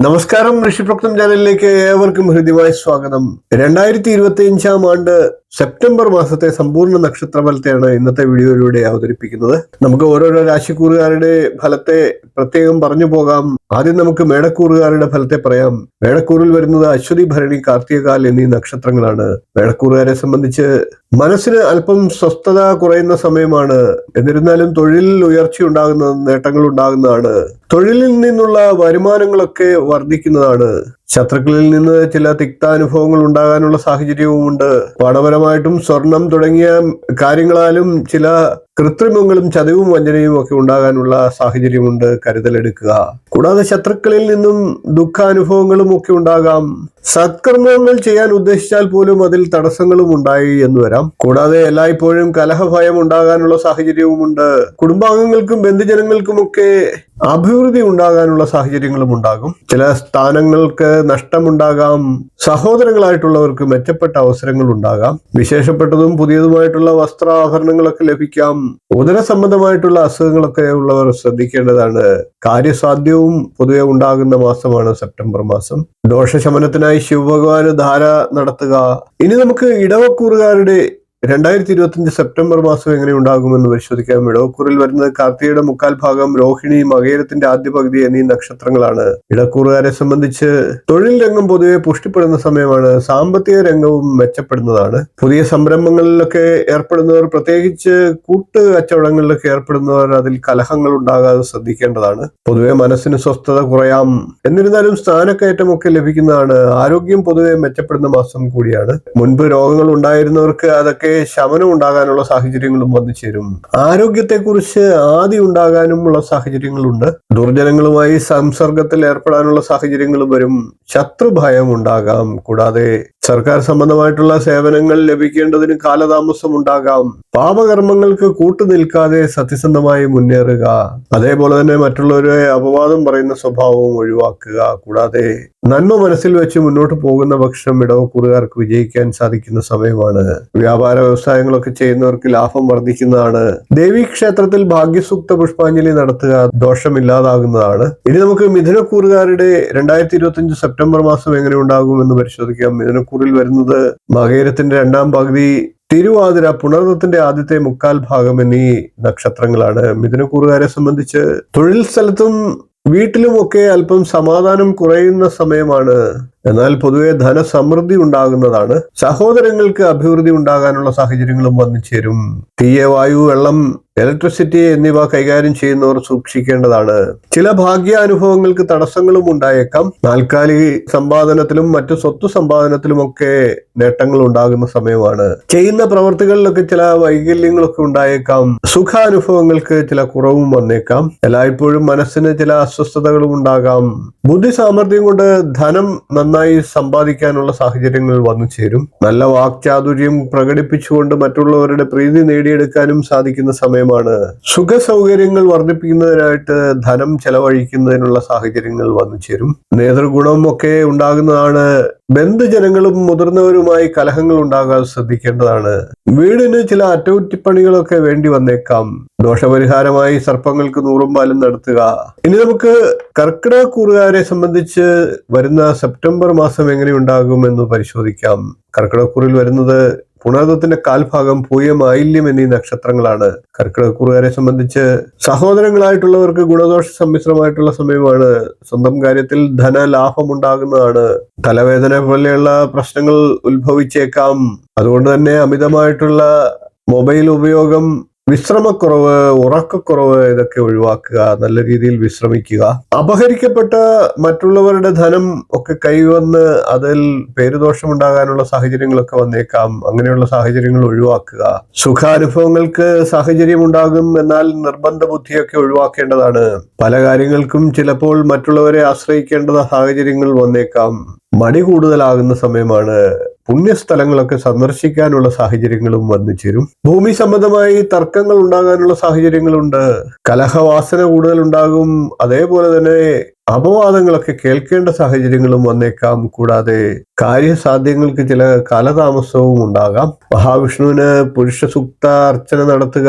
നമസ്കാരം ഋഷിപ്രക്തം ചാനലിലേക്ക് ഏവർക്കും ഹൃദ്യമായ സ്വാഗതം. രണ്ടായിരത്തി ഇരുപത്തി അഞ്ചാം ആണ്ട് സെപ്റ്റംബർ മാസത്തെ സമ്പൂർണ നക്ഷത്രഫലത്തെയാണ് ഇന്നത്തെ വീഡിയോയിലൂടെ അവതരിപ്പിക്കുന്നത്. നമുക്ക് ഓരോരോ രാശിക്കൂറുകാരുടെ ഫലത്തെ പ്രത്യേകം പറഞ്ഞു പോകാം. ആദ്യം നമുക്ക് മേടക്കൂറുകാരുടെ ഫലത്തെ പറയാം. മേടക്കൂറിൽ വരുന്നത് അശ്വതി ഭരണി കാർത്തികകാൽ എന്നീ നക്ഷത്രങ്ങളാണ്. മേടക്കൂറുകാരെ സംബന്ധിച്ച് മനസ്സിന് അല്പം സ്വസ്ഥത കുറയുന്ന സമയമാണ്. എന്നിരുന്നാലും തൊഴിലിൽ ഉയർച്ച ഉണ്ടാകുന്ന നേട്ടങ്ങൾ ഉണ്ടാകുന്നതാണ്. തൊഴിലിൽ നിന്നുള്ള വരുമാനങ്ങളൊക്കെ വർദ്ധിക്കുന്നതാണ്. ശത്രുക്കളിൽ നിന്ന് ചില തിക്താനുഭവങ്ങൾ ഉണ്ടാകാനുള്ള സാഹചര്യവുമുണ്ട്. പണപരമായിട്ടും സ്വർണം തുടങ്ങിയ കാര്യങ്ങളാലും ചില കൃത്രിമങ്ങളും ചതിവും വഞ്ചനയും ഒക്കെ ഉണ്ടാകാനുള്ള സാഹചര്യമുണ്ട് കരുതലെടുക്കുക. കൂടാതെ ശത്രുക്കളിൽ നിന്നും ദുഃഖാനുഭവങ്ങളും ഒക്കെ ഉണ്ടാകാം. സത്കർമ്മങ്ങൾ ചെയ്യാൻ ഉദ്ദേശിച്ചാൽ പോലും അതിൽ തടസ്സങ്ങളും ഉണ്ടായി എന്ന് വരാം. കൂടാതെ എല്ലായ്പ്പോഴും കലഹഭയം ഉണ്ടാകാനുള്ള സാഹചര്യവുമുണ്ട് കുടുംബാംഗങ്ങൾക്കും ബന്ധുജനങ്ങൾക്കുമൊക്കെ അഭിവൃദ്ധി ഉണ്ടാകാനുള്ള സാഹചര്യങ്ങളും ഉണ്ടാകും. ചില സ്ഥാനങ്ങൾക്ക് നഷ്ടമുണ്ടാകാം. സഹോദരങ്ങളായിട്ടുള്ളവർക്ക് മെച്ചപ്പെട്ട അവസരങ്ങൾ ഉണ്ടാകാം. വിശേഷപ്പെട്ടതും പുതിയതുമായിട്ടുള്ള വസ്ത്രാഭരണങ്ങളൊക്കെ ലഭിക്കാം. ഉദര സംബന്ധമായിട്ടുള്ള അസുഖങ്ങളൊക്കെ ഉള്ളവർ ശ്രദ്ധിക്കേണ്ടതാണ്. കാര്യസാധ്യവും പൊതുവെ ഉണ്ടാകുന്ന മാസമാണ് സെപ്റ്റംബർ മാസം. ദോഷശമനത്തിനായി ശിവഭഗവാന് ധാര നടത്തുക. ഇനി നമുക്ക് ഇടവക്കൂറുകാരുടെ രണ്ടായിരത്തി ഇരുപത്തിയഞ്ച് സെപ്റ്റംബർ മാസം എങ്ങനെ ഉണ്ടാകുമെന്ന് പരിശോധിക്കാം. ഇടവക്കൂറിൽ വരുന്നത് കാർത്തികയുടെ മുക്കാൽ ഭാഗം രോഹിണി മകേരത്തിന്റെ ആദ്യ പകുതി എന്നീ നക്ഷത്രങ്ങളാണ്. ഇടക്കൂറുകാരെ സംബന്ധിച്ച് തൊഴിൽ രംഗം പൊതുവെ പുഷ്ടിപ്പെടുന്ന സമയമാണ്. സാമ്പത്തിക രംഗവും മെച്ചപ്പെടുന്നതാണ്. പുതിയ സംരംഭങ്ങളിലൊക്കെ ഏർപ്പെടുന്നവർ പ്രത്യേകിച്ച് കൂട്ട് കച്ചവടങ്ങളിലൊക്കെ ഏർപ്പെടുന്നവർ അതിൽ കലഹങ്ങൾ ഉണ്ടാകാതെ ശ്രദ്ധിക്കേണ്ടതാണ്. പൊതുവെ മനസ്സിന് സ്വസ്ഥത കുറയാം. എന്നിരുന്നാലും സ്ഥാനക്കയറ്റമൊക്കെ ലഭിക്കുന്നതാണ്. ആരോഗ്യം പൊതുവെ മെച്ചപ്പെടുന്ന മാസം കൂടിയാണ്. മുൻപ് രോഗങ്ങൾ ഉണ്ടായിരുന്നവർക്ക് അതൊക്കെ ശമനം ഉണ്ടാകാനുള്ള സാഹചര്യങ്ങളും വന്നു ചേരും. ആരോഗ്യത്തെക്കുറിച്ച് ആദി ഉണ്ടാകാനുമുള്ള സാഹചര്യങ്ങളുണ്ട്. ദുർജനങ്ങളുമായി സംസർഗത്തിൽ ഏർപ്പെടാനുള്ള സാഹചര്യങ്ങൾ വരും. ശത്രുഭയം ഉണ്ടാകാം. കൂടാതെ സർക്കാർ സംബന്ധമായിട്ടുള്ള സേവനങ്ങൾ ലഭിക്കേണ്ടതിന് കാലതാമസം ഉണ്ടാകാം. പാപകർമ്മങ്ങൾക്ക് കൂട്ടുനിൽക്കാതെ സത്യസന്ധമായി മുന്നേറുക. അതേപോലെ തന്നെ മറ്റുള്ളവരെ അപവാദം പറയുന്ന സ്വഭാവവും ഒഴിവാക്കുക. കൂടാതെ നന്മ മനസ്സിൽ വെച്ച് മുന്നോട്ട് പോകുന്ന പക്ഷം ഇടവക്കൂറുകാർക്ക് വിജയിക്കാൻ സാധിക്കുന്ന സമയമാണ്. വ്യാപാര വ്യവസായങ്ങളൊക്കെ ചെയ്യുന്നവർക്ക് ലാഭം വർദ്ധിക്കുന്നതാണ്. ദേവീ ക്ഷേത്രത്തിൽ ഭാഗ്യസൂക്ത പുഷ്പാഞ്ജലി നടത്തുക ദോഷമില്ലാതാകുന്നതാണ്. ഇനി നമുക്ക് മിഥുനക്കൂറുകാരുടെ രണ്ടായിരത്തി ഇരുപത്തി അഞ്ച് സെപ്റ്റംബർ മാസം എങ്ങനെ ഉണ്ടാകുമെന്ന് പരിശോധിക്കാം. മിഥുനക്കൂറിൽ വരുന്നത് മകേരത്തിന്റെ രണ്ടാം പകുതി തിരുവാതിര പുണർന്നത്തിന്റെ ആദ്യത്തെ മുക്കാൽ ഭാഗം എന്നീ നക്ഷത്രങ്ങളാണ്. മിഥുനക്കൂറുകാരെ സംബന്ധിച്ച് തൊഴിൽ സ്ഥലത്തും വീട്ടിലുമൊക്കെ അല്പം സമാധാനം കുറയുന്ന സമയമാണ് എന്നാൽ പൊതുവെ ധനസമൃദ്ധി ഉണ്ടാകുന്നതാണ്. സഹോദരങ്ങൾക്ക് അഭിവൃദ്ധി ഉണ്ടാകാനുള്ള സാഹചര്യങ്ങളും വന്നു ചേരും. തീയ വായു വെള്ളം ഇലക്ട്രിസിറ്റി എന്നിവ കൈകാര്യം ചെയ്യുന്നവർ സൂക്ഷിക്കേണ്ടതാണ്. ചില ഭാഗ്യാനുഭവങ്ങൾക്ക് തടസ്സങ്ങളും ഉണ്ടായേക്കാം. താൽക്കാലിക സമ്പാദനത്തിലും മറ്റു സ്വത്ത് സമ്പാദനത്തിലുമൊക്കെ നേട്ടങ്ങൾ ഉണ്ടാകുന്ന സമയമാണ്. ചെയ്യുന്ന പ്രവർത്തികളിലൊക്കെ ചില വൈകല്യങ്ങളൊക്കെ ഉണ്ടായേക്കാം. സുഖാനുഭവങ്ങൾക്ക് ചില കുറവും വന്നേക്കാം. എല്ലായ്പ്പോഴും മനസ്സിന് ചില അസ്വസ്ഥതകളും ഉണ്ടാകാം. ബുദ്ധി സാമർഥ്യം കൊണ്ട് ധനം നന്നായി സമ്പാദിക്കാനുള്ള സാഹചര്യങ്ങൾ വന്നു ചേരും. നല്ല വാക്ചാതുര്യം പ്രകടിപ്പിച്ചുകൊണ്ട് മറ്റുള്ളവരുടെ പ്രീതി നേടിയെടുക്കാനും സാധിക്കുന്ന സമയമാണ്. സുഖ സൗകര്യങ്ങൾ വർദ്ധിപ്പിക്കുന്നതിനായിട്ട് ധനം ചെലവഴിക്കുന്നതിനുള്ള സാഹചര്യങ്ങൾ വന്നു ചേരും. നേതൃഗുണം ഒക്കെ ഉണ്ടാകുന്നതാണ്. ബന്ധുജനങ്ങളും മുതിർന്നവരുമായി കലഹങ്ങൾ ഉണ്ടാകാൻ ശ്രദ്ധിക്കേണ്ടതാണ്. വീടിന് ചില അറ്റകുറ്റിപ്പണികളൊക്കെ വേണ്ടി വന്നേക്കാം. ദോഷപരിഹാരമായി സർപ്പങ്ങൾക്ക് നൂറും പാലും നടത്തുക. ഇനി നമുക്ക് കർക്കിടക കൂറുകാരെ സംബന്ധിച്ച് വരുന്ന സെപ്റ്റംബർ മാസം എങ്ങനെ ഉണ്ടാകും എന്ന് പരിശോധിക്കാം. കർക്കിടക്കൂറിൽ വരുന്നത് പുണർദത്തിന്റെ കാൽഭാഗം പൂയം ആയില്യം എന്നീ നക്ഷത്രങ്ങളാണ്. കർക്കിടക്കൂറുകാരെ സംബന്ധിച്ച് സഹോദരങ്ങളായിട്ടുള്ളവർക്ക് ഗുണദോഷ സമ്മിശ്രമായിട്ടുള്ള സമയമാണ്. സ്വന്തം കാര്യത്തിൽ ധനലാഭം ഉണ്ടാകുന്നതാണ് തലവേദന പോലെയുള്ള പ്രശ്നങ്ങൾ ഉത്ഭവിച്ചേക്കാം. അതുകൊണ്ട് തന്നെ അമിതമായിട്ടുള്ള മൊബൈൽ ഉപയോഗം വിശ്രമക്കുറവ് ഉറക്കക്കുറവ് ഇതൊക്കെ ഒഴിവാക്കുക നല്ല രീതിയിൽ വിശ്രമിക്കുക. അപഹരിക്കപ്പെട്ട മറ്റുള്ളവരുടെ ധനം ഒക്കെ കൈവന്ന് അതിൽ പേരുദോഷമുണ്ടാകാനുള്ള സാഹചര്യങ്ങളൊക്കെ വന്നേക്കാം. അങ്ങനെയുള്ള സാഹചര്യങ്ങൾ ഒഴിവാക്കുക. സുഖാനുഭവങ്ങൾക്ക് സാഹചര്യം ഉണ്ടാകും എന്നാൽ നിർബന്ധ ബുദ്ധിയൊക്കെ ഒഴിവാക്കേണ്ടതാണ്. പല കാര്യങ്ങൾക്കും ചിലപ്പോൾ മറ്റുള്ളവരെ ആശ്രയിക്കേണ്ട സാഹചര്യങ്ങൾ വന്നേക്കാം. മടി കൂടുതലാകുന്ന സമയമാണ് പുണ്യസ്ഥലങ്ങളൊക്കെ സന്ദർശിക്കാനുള്ള സാഹചര്യങ്ങളും വന്നു ചേരും. ഭൂമി സംബന്ധമായി തർക്കങ്ങൾ ഉണ്ടാകാനുള്ള സാഹചര്യങ്ങളുണ്ട്. കലഹവാസന കൂടുതൽ ഉണ്ടാകും അതേപോലെ തന്നെ അപവാദങ്ങളൊക്കെ കേൾക്കേണ്ട സാഹചര്യങ്ങളും വന്നേക്കാം. കൂടാതെ കാര്യസാധ്യങ്ങൾക്ക് ചില കാലതാമസവും ഉണ്ടാകാം. മഹാവിഷ്ണുവിന് പുരുഷ സുക്ത അർച്ചന നടത്തുക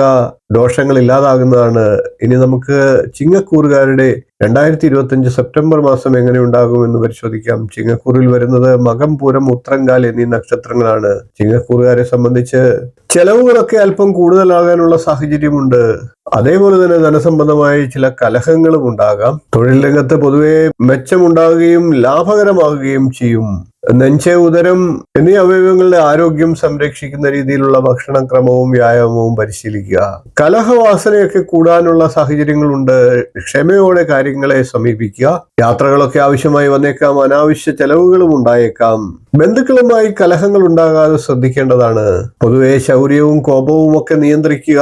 ദോഷങ്ങൾ ഇല്ലാതാകുന്നതാണ്. ഇനി നമുക്ക് ചിങ്ങക്കൂറുകാരുടെ രണ്ടായിരത്തി ഇരുപത്തി അഞ്ച് സെപ്റ്റംബർ മാസം എങ്ങനെ ഉണ്ടാകുമെന്ന് പരിശോധിക്കാം. ചിങ്ങക്കൂറിൽ വരുന്നത് മകം പൂരം ഉത്രങ്കാൽ എന്നീ നക്ഷത്രങ്ങളാണ്. ചിങ്ങക്കൂറുകാരെ സംബന്ധിച്ച് ചെലവുകളൊക്കെ അല്പം കൂടുതലാകാനുള്ള സാഹചര്യമുണ്ട്. അതേപോലെ തന്നെ ധനസംബന്ധമായ ചില കലഹങ്ങളും ഉണ്ടാകാം. തൊഴിൽ രംഗത്ത് പൊതുവെ മെച്ചമുണ്ടാകുകയും ലാഭകരമാകുകയും ചെയ്യും. നെഞ്ച് ഉദരം എന്നീ അവയവങ്ങളുടെ ആരോഗ്യം സംരക്ഷിക്കുന്ന രീതിയിലുള്ള ഭക്ഷണക്രമവും വ്യായാമവും പരിശീലിക്കുക. കലഹവാസനയൊക്കെ കൂടാനുള്ള സാഹചര്യങ്ങളുണ്ട്. ക്ഷമയോടെ കാര്യങ്ങളെ സമീപിക്കുക. യാത്രകളൊക്കെ ആവശ്യമായി വന്നേക്കാം. അനാവശ്യ ചെലവുകളും ഉണ്ടായേക്കാം. ബന്ധുക്കളുമായി കലഹങ്ങൾ ഉണ്ടാകാതെ ശ്രദ്ധിക്കേണ്ടതാണ്. പൊതുവെ ശൗര്യവും കോപവും ഒക്കെ നിയന്ത്രിക്കുക.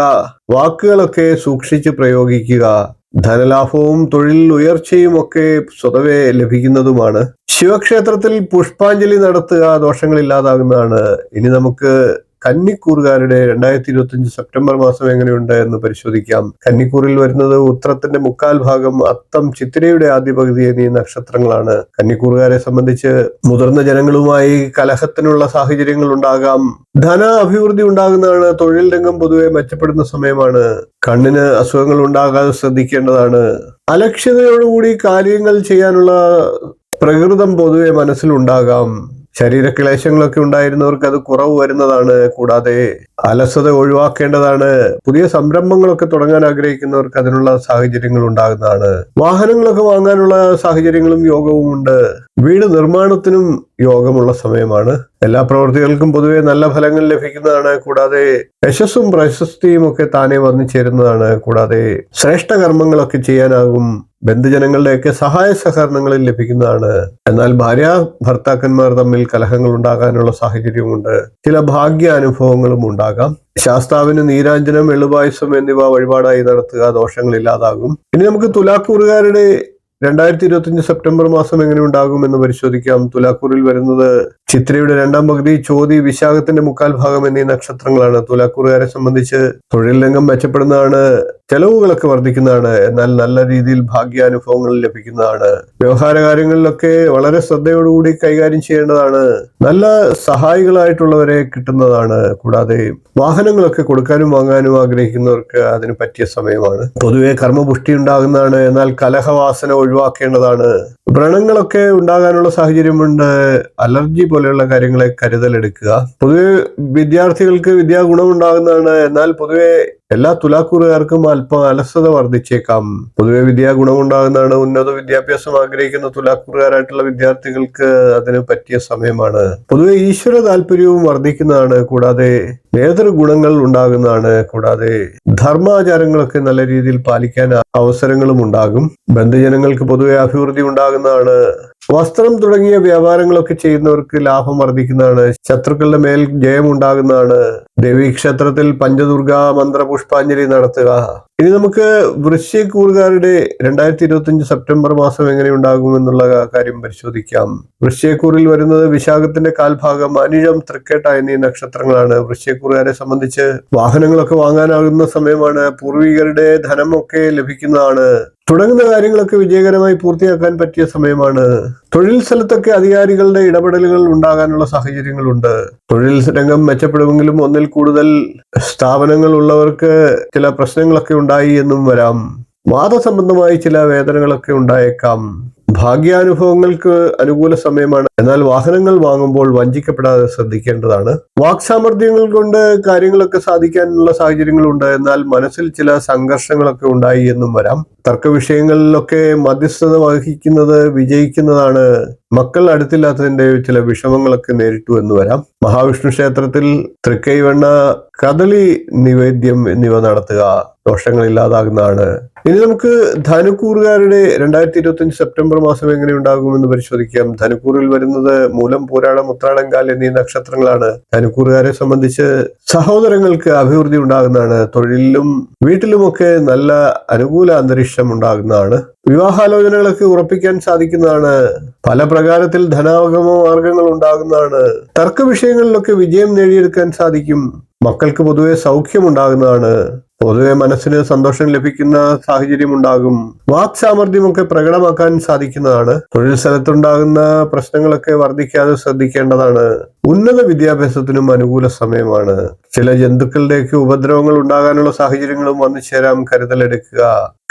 വാക്കുകളൊക്കെ സൂക്ഷിച്ച് പ്രയോഗിക്കുക. ധനലാഭവും തൊഴിൽ ഉയർച്ചയും ഒക്കെ സ്വതവേ ലഭിക്കുന്നതുമാണ്. ശിവക്ഷേത്രത്തിൽ പുഷ്പാഞ്ജലി നടത്തുക ദോഷങ്ങളില്ലാതാകുന്നതാണ് ഇനി നമുക്ക് കന്നിക്കൂറുകാരുടെ രണ്ടായിരത്തി ഇരുപത്തി അഞ്ച് സെപ്റ്റംബർ മാസം എങ്ങനെയുണ്ട് എന്ന് പരിശോധിക്കാം. കന്നിക്കൂറിൽ വരുന്നത് ഉത്രത്തിന്റെ മുക്കാൽ ഭാഗം അത്തം ചിത്തിരയുടെ ആദ്യ പകുതി എന്നീ നക്ഷത്രങ്ങളാണ്. കന്നിക്കൂറുകാരെ സംബന്ധിച്ച് മുതിർന്ന ജനങ്ങളുമായി കലഹത്തിനുള്ള സാഹചര്യങ്ങൾ ഉണ്ടാകാം. ധന അഭിവൃദ്ധി ഉണ്ടാകുന്നതാണ് തൊഴിൽ രംഗം പൊതുവെ മെച്ചപ്പെടുന്ന സമയമാണ്. കണ്ണിന് അസുഖങ്ങൾ ഉണ്ടാകാതെ ശ്രദ്ധിക്കേണ്ടതാണ്. അലക്ഷ്യതയോടുകൂടി കാര്യങ്ങൾ ചെയ്യാനുള്ള പ്രകൃതം പൊതുവെ മനസ്സിലുണ്ടാകാം. ശരീരക്ലേശങ്ങളൊക്കെ ഉണ്ടായിരുന്നവർക്ക് അത് കുറവ് വരുന്നതാണ് കൂടാതെ അലസത ഒഴിവാക്കേണ്ടതാണ്. പുതിയ സംരംഭങ്ങളൊക്കെ തുടങ്ങാൻ ആഗ്രഹിക്കുന്നവർക്ക് അതിനുള്ള സാഹചര്യങ്ങൾ ഉണ്ടാകുന്നതാണ്. വാഹനങ്ങളൊക്കെ വാങ്ങാനുള്ള സാഹചര്യങ്ങളും യോഗവും ഉണ്ട് വീട് നിർമ്മാണത്തിനും യോഗമുള്ള സമയമാണ്. എല്ലാ പ്രവൃത്തികൾക്കും പൊതുവെ നല്ല ഫലങ്ങൾ ലഭിക്കുന്നതാണ്. കൂടാതെ യശസ്സും പ്രശസ്തിയും ഒക്കെ താനെ വന്നു ചേരുന്നതാണ്. കൂടാതെ ശ്രേഷ്ഠ കർമ്മങ്ങളൊക്കെ ചെയ്യാനാകും ബന്ധുജനങ്ങളുടെയൊക്കെ സഹായ സഹകരണങ്ങളിൽ ലഭിക്കുന്നതാണ്. എന്നാൽ ഭാര്യ ഭർത്താക്കന്മാർ തമ്മിൽ കലഹങ്ങൾ ഉണ്ടാകാനുള്ള സാഹചര്യമുണ്ട്. ചില ഭാഗ്യ അനുഭവങ്ങളും ഉണ്ടാകാം. ശാസ്താവിന് നീരാഞ്ജനം എളുപായസം എന്നിവ വഴിപാടായി നടത്തുക ദോഷങ്ങൾ ഇല്ലാതാകും. ഇനി നമുക്ക് തുലാക്കൂറുകാരുടെ രണ്ടായിരത്തി ഇരുപത്തിയഞ്ച് സെപ്റ്റംബർ മാസം എങ്ങനെ ഉണ്ടാകും എന്ന് പരിശോധിക്കാം. തുലാക്കൂറിൽ വരുന്നത് ചിത്രയുടെ രണ്ടാം പകുതി ചോതി വിശാഖത്തിന്റെ മുക്കാൽ ഭാഗം എന്നീ നക്ഷത്രങ്ങളാണ്. തുലാക്കൂറുകാരെ സംബന്ധിച്ച് തൊഴിൽ രംഗം മെച്ചപ്പെടുന്നതാണ് ചെലവുകളൊക്കെ വർദ്ധിക്കുന്നതാണ് എന്നാൽ നല്ല രീതിയിൽ ഭാഗ്യാനുഭവങ്ങൾ ലഭിക്കുന്നതാണ്. വ്യവഹാര കാര്യങ്ങളിലൊക്കെ വളരെ ശ്രദ്ധയോടുകൂടി കൈകാര്യം ചെയ്യേണ്ടതാണ്. നല്ല സഹായികളായിട്ടുള്ളവരെ കിട്ടുന്നതാണ്. കൂടാതെ വാഹനങ്ങളൊക്കെ കൊടുക്കാനും വാങ്ങാനും ആഗ്രഹിക്കുന്നവർക്ക് അതിന് പറ്റിയ സമയമാണ്. പൊതുവെ കർമ്മപുഷ്ടി ഉണ്ടാകുന്നതാണ് എന്നാൽ കലഹവാസന ഒഴിവാക്കേണ്ടതാണ്. വ്രണങ്ങളൊക്കെ ഉണ്ടാകാനുള്ള സാഹചര്യമുണ്ട്. അലർജി പോലെയുള്ള കാര്യങ്ങളെ കരുതലെടുക്കുക. പൊതുവെ വിദ്യാർത്ഥികൾക്ക് വിദ്യാ ഗുണമുണ്ടാകുന്നതാണ് എന്നാൽ പൊതുവെ എല്ലാ തുലാക്കൂറുകാർക്കും അല്പം അലസത വർദ്ധിച്ചേക്കാം. പൊതുവെ വിദ്യാ ഗുണമുണ്ടാകുന്നതാണ് ഉന്നത വിദ്യാഭ്യാസം ആഗ്രഹിക്കുന്ന തുലാക്കൂറുകാരായിട്ടുള്ള വിദ്യാർത്ഥികൾക്ക് അതിന് പറ്റിയ സമയമാണ്. പൊതുവെ ഈശ്വര താല്പര്യവും വർദ്ധിക്കുന്നതാണ് കൂടാതെ നേതൃ ഗുണങ്ങൾ ഉണ്ടാകുന്നതാണ് കൂടാതെ ധർമാചാരങ്ങളൊക്കെ നല്ല രീതിയിൽ പാലിക്കാൻ അവസരങ്ങളും ഉണ്ടാകും. ബന്ധുജനങ്ങൾക്ക് പൊതുവെ അഭിവൃദ്ധി ഉണ്ടാകുന്നതാണ് വസ്ത്രം തുടങ്ങിയ വ്യാപാരങ്ങളൊക്കെ ചെയ്യുന്നവർക്ക് ലാഭം വർദ്ധിക്കുന്നതാണ്. ശത്രുക്കളുടെ മേൽ ജയമുണ്ടാകുന്നതാണ് ദേവീക്ഷേത്രത്തിൽ പഞ്ചദുർഗ മന്ത്ര പുഷ്പാഞ്ജലി നടത്തുക. ഇനി നമുക്ക് വൃശ്ചയക്കൂറുകാരുടെ രണ്ടായിരത്തി ഇരുപത്തി അഞ്ച് സെപ്റ്റംബർ മാസം എങ്ങനെ ഉണ്ടാകും എന്നുള്ള കാര്യം പരിശോധിക്കാം. വൃശ്ചിയക്കൂറിൽ വരുന്നത് വിശാഖത്തിന്റെ കാൽഭാഗം അനിഴം തൃക്കേട്ട എന്നീ നക്ഷത്രങ്ങളാണ്. വൃശ്ചിയക്കൂറുകാരെ സംബന്ധിച്ച് വാഹനങ്ങളൊക്കെ വാങ്ങാനാകുന്ന സമയമാണ്. പൂർവികരുടെ ധനമൊക്കെ ലഭിക്കുന്നതാണ്. തുടങ്ങുന്ന കാര്യങ്ങളൊക്കെ വിജയകരമായി പൂർത്തിയാക്കാൻ പറ്റിയ സമയമാണ്. തൊഴിൽ സ്ഥലത്തൊക്കെ അധികാരികളുടെ ഇടപെടലുകൾ ഉണ്ടാകാനുള്ള സാഹചര്യങ്ങളുണ്ട്. തൊഴിൽ രംഗം മെച്ചപ്പെടുമെങ്കിലും ഒന്നിൽ കൂടുതൽ സ്ഥാപനങ്ങൾ ഉള്ളവർക്ക് ചില പ്രശ്നങ്ങളൊക്കെ ഉണ്ടായി എന്നും വരാം. വാദസംബന്ധമായി ചില വേദനകളൊക്കെ ഉണ്ടായേക്കാം. ഭാഗ്യാനുഭവങ്ങൾക്ക് അനുകൂല സമയമാണ്. എന്നാൽ വാഹനങ്ങൾ വാങ്ങുമ്പോൾ വഞ്ചിക്കപ്പെടാതെ ശ്രദ്ധിക്കേണ്ടതാണ്. വാക്സാമർഥ്യങ്ങൾ കൊണ്ട് കാര്യങ്ങളൊക്കെ സാധിക്കാനുള്ള സാഹചര്യങ്ങളുണ്ട്. എന്നാൽ മനസ്സിൽ ചില സംഘർഷങ്ങളൊക്കെ ഉണ്ടായി എന്നും വരാം. തർക്ക വിഷയങ്ങളിലൊക്കെ മധ്യസ്ഥത വഹിക്കുന്നത് വിജയിക്കുന്നതാണ് മക്കൾ അടുത്തില്ലാത്തതിന്റെ ചില വിഷമങ്ങളൊക്കെ നേരിട്ടു എന്ന് വരാം. മഹാവിഷ്ണു ക്ഷേത്രത്തിൽ തൃക്കൈവെണ്ണ കദളി നിവേദ്യം എന്നിവ നടത്തുക. ദോഷങ്ങൾ ഇല്ലാതാകുന്നതാണ്. ഇനി നമുക്ക് ധനുക്കൂറുകാരുടെ രണ്ടായിരത്തി ഇരുപത്തി അഞ്ച് സെപ്റ്റംബർ മാസം എങ്ങനെ ഉണ്ടാകുമെന്ന് പരിശോധിക്കാം. ധനുക്കൂറിൽ വരുന്നത് മൂലം പൂരാടം ഉത്രാടങ്കാൽ എന്നീ നക്ഷത്രങ്ങളാണ്. ധനുക്കൂറുകാരെ സംബന്ധിച്ച് സഹോദരങ്ങൾക്ക് അഭിവൃദ്ധി ഉണ്ടാകുന്നതാണ്. തൊഴിലിലും വീട്ടിലുമൊക്കെ നല്ല അനുകൂല അന്തരീക്ഷം ഉണ്ടാകുന്നതാണ്. വിവാഹാലോചനകളൊക്കെ ഉറപ്പിക്കാൻ സാധിക്കുന്നതാണ്. പല പ്രകാരത്തിൽ ധനാഗമ മാർഗങ്ങൾ ഉണ്ടാകുന്നതാണ്. തർക്ക വിഷയങ്ങളിലൊക്കെ വിജയം നേടിയെടുക്കാൻ സാധിക്കും. മക്കൾക്ക് പൊതുവെ സൗഖ്യം ഉണ്ടാകുന്നതാണ്. പൊതുവെ മനസ്സിന് സന്തോഷം ലഭിക്കുന്ന സാഹചര്യം ഉണ്ടാകും വാക് സാമർഥ്യമൊക്കെ പ്രകടമാക്കാൻ സാധിക്കുന്നതാണ്. തൊഴിൽ സ്ഥലത്തുണ്ടാകുന്ന പ്രശ്നങ്ങളൊക്കെ വർദ്ധിക്കാതെ ശ്രദ്ധിക്കേണ്ടതാണ്. ഉന്നത വിദ്യാഭ്യാസത്തിനും അനുകൂല സമയമാണ്. ചില ജന്തുക്കളുടെയൊക്കെ ഉപദ്രവങ്ങൾ ഉണ്ടാകാനുള്ള സാഹചര്യങ്ങളും വന്നു ചേരാം കരുതലെടുക്കുക.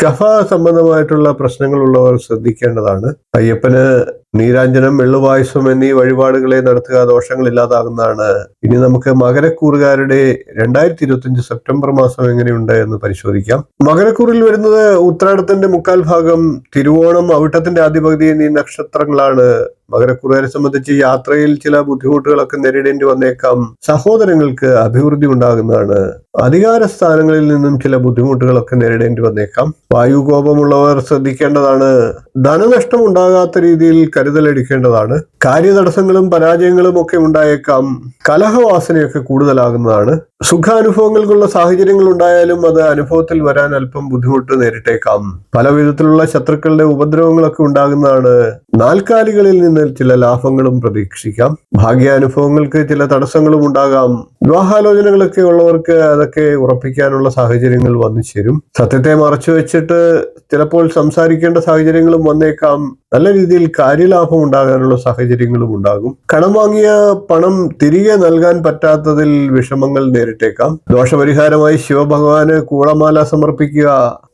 കഫ സംബന്ധമായിട്ടുള്ള പ്രശ്നങ്ങളുള്ളവർ ശ്രദ്ധിക്കേണ്ടതാണ്. അയ്യപ്പന് നീരാഞ്ജനം വെള്ളുപായസം എന്നീ വഴിപാടുകളെ നടത്തുക ദോഷങ്ങൾ ഇല്ലാതാകുന്നതാണ്. ഇനി നമുക്ക് മകരക്കൂറുകാരുടെ രണ്ടായിരത്തി ഇരുപത്തി സെപ്റ്റംബർ മാസം എങ്ങനെയുണ്ട്? എന്ന് പരിശോധിക്കാം. മകരക്കൂറിൽ വരുന്നത് ഉത്രാടത്തിന്റെ മുക്കാൽ ഭാഗം തിരുവോണം അവിട്ടത്തിന്റെ ആദ്യപകുതി എന്നീ നക്ഷത്രങ്ങളാണ് മകരക്കുറുകാരെ സംബന്ധിച്ച് യാത്രയിൽ ചില ബുദ്ധിമുട്ടുകളൊക്കെ നേരിടേണ്ടി വന്നേക്കാം. സഹോദരങ്ങൾക്ക് അഭിവൃദ്ധി ഉണ്ടാകുന്നതാണ്. അധികാര സ്ഥാനങ്ങളിൽ നിന്നും ചില ബുദ്ധിമുട്ടുകളൊക്കെ നേരിടേണ്ടി വന്നേക്കാം. വായുകോപമുള്ളവർ ശ്രദ്ധിക്കേണ്ടതാണ്. ധനനഷ്ടം ഉണ്ടാകാത്ത രീതിയിൽ കരുതലെടുക്കേണ്ടതാണ് കാര്യതടസ്സങ്ങളും പരാജയങ്ങളും ഒക്കെ ഉണ്ടായേക്കാം. കലഹവാസനയൊക്കെ കൂടുതലാകുന്നതാണ്. സുഖാനുഭവങ്ങൾക്കുള്ള സാഹചര്യങ്ങൾ ഉണ്ടായാലും അത് അനുഭവത്തിൽ വരാൻ അല്പം ബുദ്ധിമുട്ട് നേരിട്ടേക്കാം. പല വിധത്തിലുള്ള ശത്രുക്കളുടെ ഉപദ്രവങ്ങളൊക്കെ ഉണ്ടാകുന്നതാണ്. നാൽക്കാലികളിൽ നിന്ന് ചില ലാഭങ്ങളും പ്രതീക്ഷിക്കാം. ഭാഗ്യാനുഭവങ്ങൾക്ക് ചില തടസ്സങ്ങളും ഉണ്ടാകാം. വിവാഹാലോചനകളൊക്കെ ഉള്ളവർക്ക് അതൊക്കെ ഉറപ്പിക്കാനുള്ള സാഹചര്യങ്ങൾ വന്നു ചേരും. സത്യത്തെ മറച്ചു വെച്ചിട്ട് ചിലപ്പോൾ സംസാരിക്കേണ്ട സാഹചര്യങ്ങളും വന്നേക്കാം. നല്ല രീതിയിൽ കാര്യലാഭം ഉണ്ടാകാനുള്ള സാഹചര്യങ്ങളും ഉണ്ടാകും. കടം വാങ്ങിയ പണം തിരികെ നൽകാൻ പറ്റാത്തതിൽ വിഷമങ്ങൾ നേരിട്ടേക്കാം. ദോഷപരിഹാരമായി ശിവഭഗവാന് കൂളമാല സമർപ്പിക്കുക.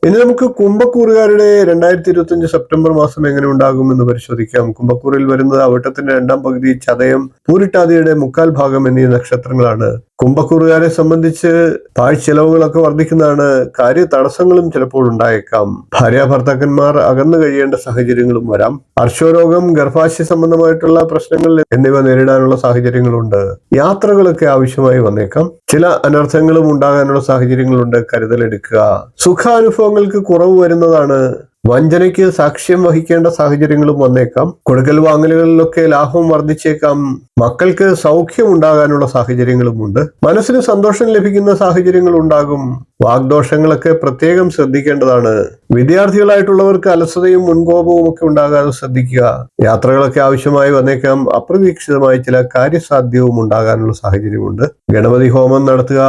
ഇനി നമുക്ക് കുംഭക്കൂറുകാരുടെ രണ്ടായിരത്തി ഇരുപത്തി അഞ്ച് സെപ്റ്റംബർ മാസം എങ്ങനെ ഉണ്ടാകും എന്ന് പരിശോധിക്കാം. കുംഭക്കൂറിൽ വരുന്നത് അവിട്ടത്തിന്റെ രണ്ടാം പകുതി ചതയം പൂരിട്ടാതിയുടെ മുക്കാൽ ഭാഗം എന്നീ നക്ഷത്രങ്ങളാണ്. കുംഭക്കൂറുകാരെ സംബന്ധിച്ച് പാഴ്ചെലവുകളൊക്കെ വർദ്ധിക്കുന്നതാണ് കാര്യ തടസ്സങ്ങളും ചിലപ്പോൾ ഉണ്ടായേക്കാം. ഭാര്യ ഭർത്താക്കന്മാർ അകന്നു കഴിയേണ്ട സാഹചര്യങ്ങളും വരാം. അർശോരോഗം ഗർഭാശയ സംബന്ധമായിട്ടുള്ള പ്രശ്നങ്ങൾ എന്നിവ നേരിടാനുള്ള സാഹചര്യങ്ങളുണ്ട്. യാത്രകളൊക്കെ ആവശ്യമായി വന്നേക്കാം. ചില അനർത്ഥങ്ങളും ഉണ്ടാകാനുള്ള സാഹചര്യങ്ങളുണ്ട് കരുതലെടുക്കുക. സുഖാനുഭവങ്ങൾക്ക് കുറവ് വരുന്നതാണ് വഞ്ചനയ്ക്ക് സാക്ഷ്യം വഹിക്കേണ്ട സാഹചര്യങ്ങളും വന്നേക്കാം. കൊടുക്കൽ വാങ്ങലുകളിലൊക്കെ ലാഭം വർദ്ധിച്ചേക്കാം. മക്കൾക്ക് സൗഖ്യം ഉണ്ടാകാനുള്ള സാഹചര്യങ്ങളുമുണ്ട്. മനസ്സിന് സന്തോഷം ലഭിക്കുന്ന സാഹചര്യങ്ങൾ ഉണ്ടാകും വാഗ്ദോഷങ്ങളൊക്കെ പ്രത്യേകം ശ്രദ്ധിക്കേണ്ടതാണ്. വിദ്യാർത്ഥികളായിട്ടുള്ളവർക്ക് അലസതയും മുൻകോപവും ഒക്കെ ഉണ്ടാകാതെ ശ്രദ്ധിക്കുക. യാത്രകളൊക്കെ ആവശ്യമായി വന്നേക്കാം. അപ്രതീക്ഷിതമായി ചില കാര്യസാധ്യവും ഉണ്ടാകാനുള്ള സാഹചര്യമുണ്ട്. ഗണപതി ഹോമം നടത്തുക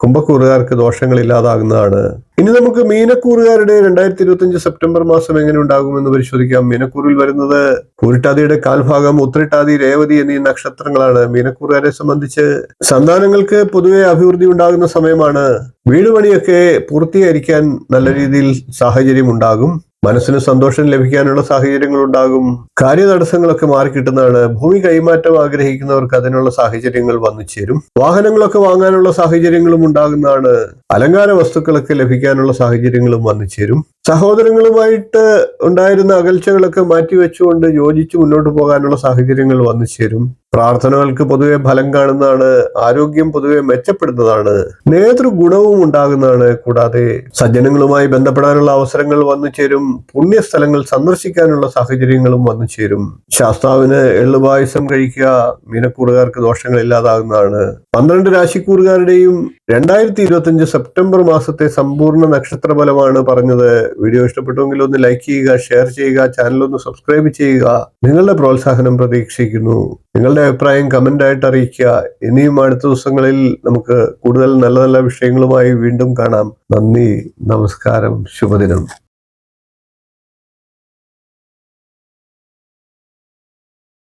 കുംഭക്കൂറുകാർക്ക് ദോഷങ്ങൾ ഇല്ലാതാകുന്നതാണ് ഇനി നമുക്ക് മീനക്കൂറുകാരുടെ രണ്ടായിരത്തി ഇരുപത്തി അഞ്ച് സെപ്റ്റംബർ മാസം എങ്ങനെ ഉണ്ടാകുമെന്ന് പരിശോധിക്കാം. മീനക്കൂറിൽ വരുന്നത് പൂരിട്ടാതിയുടെ കാൽഭാഗം ഉത്രിട്ടാതി രേവതി എന്നീ നക്ഷത്രങ്ങളാണ്. മീനക്കൂറുകാരെ സംബന്ധിച്ച് സന്താനങ്ങൾക്ക് പൊതുവെ അഭിവൃദ്ധി ഉണ്ടാകുന്ന സമയമാണ്. വീടുപണിയൊക്കെ പൂർത്തീകരിക്കാൻ നല്ല രീതിയിൽ സാഹചര്യം ഉണ്ടാകും മനസ്സിന് സന്തോഷം ലഭിക്കാനുള്ള സാഹചര്യങ്ങൾ ഉണ്ടാകും കാര്യതടസ്സങ്ങളൊക്കെ മാറിക്കിട്ടുന്നതാണ്. ഭൂമി കൈമാറ്റം ആഗ്രഹിക്കുന്നവർക്ക് അതിനുള്ള സാഹചര്യങ്ങൾ വന്നു ചേരും. വാഹനങ്ങളൊക്കെ വാങ്ങാനുള്ള സാഹചര്യങ്ങളും ഉണ്ടാകുന്നതാണ്. അലങ്കാര വസ്തുക്കളൊക്കെ ലഭിക്കാനുള്ള സാഹചര്യങ്ങളും വന്നു ചേരും. സഹോദരങ്ങളുമായിട്ട് ഉണ്ടായിരുന്ന അകൽച്ചകളൊക്കെ മാറ്റിവെച്ചുകൊണ്ട് യോജിച്ച് മുന്നോട്ട് പോകാനുള്ള സാഹചര്യങ്ങൾ വന്നു ചേരും. പ്രാർത്ഥനകൾക്ക് പൊതുവെ ഫലം കാണുന്നതാണ് ആരോഗ്യം പൊതുവെ മെച്ചപ്പെടുന്നതാണ് നേതൃഗുണവും ഉണ്ടാകുന്നതാണ്. കൂടാതെ സജ്ജനങ്ങളുമായി ബന്ധപ്പെടാനുള്ള അവസരങ്ങൾ വന്നു ചേരും പുണ്യസ്ഥലങ്ങൾ സന്ദർശിക്കാനുള്ള സാഹചര്യങ്ങളും വന്നു ചേരും. ശാസ്താവിന് എള്ളുപായസം കഴിക്കുക മീനക്കൂറുകാർക്ക് ദോഷങ്ങൾ ഇല്ലാതാകുന്നതാണ്. പന്ത്രണ്ട് രാശിക്കൂറുകാരുടെയും രണ്ടായിരത്തി സെപ്റ്റംബർ മാസത്തെ സമ്പൂർണ നക്ഷത്ര ഫലമാണ് പറഞ്ഞത്. വീഡിയോ ഇഷ്ടപ്പെട്ടുവെങ്കിൽ ഒന്ന് ലൈക്ക് ചെയ്യുക ഷെയർ ചെയ്യുക ചാനൽ ഒന്ന് സബ്സ്ക്രൈബ് ചെയ്യുക. നിങ്ങളുടെ പ്രോത്സാഹനം പ്രതീക്ഷിക്കുന്നു. നിങ്ങളുടെ അഭിപ്രായം കമന്റ് ആയിട്ട് അറിയിക്കുക. ഇനിയും അടുത്ത ദിവസങ്ങളിൽ നമുക്ക് കൂടുതൽ നല്ല നല്ല വിഷയങ്ങളുമായി വീണ്ടും കാണാം. നന്ദി നമസ്കാരം ശുഭദിനം.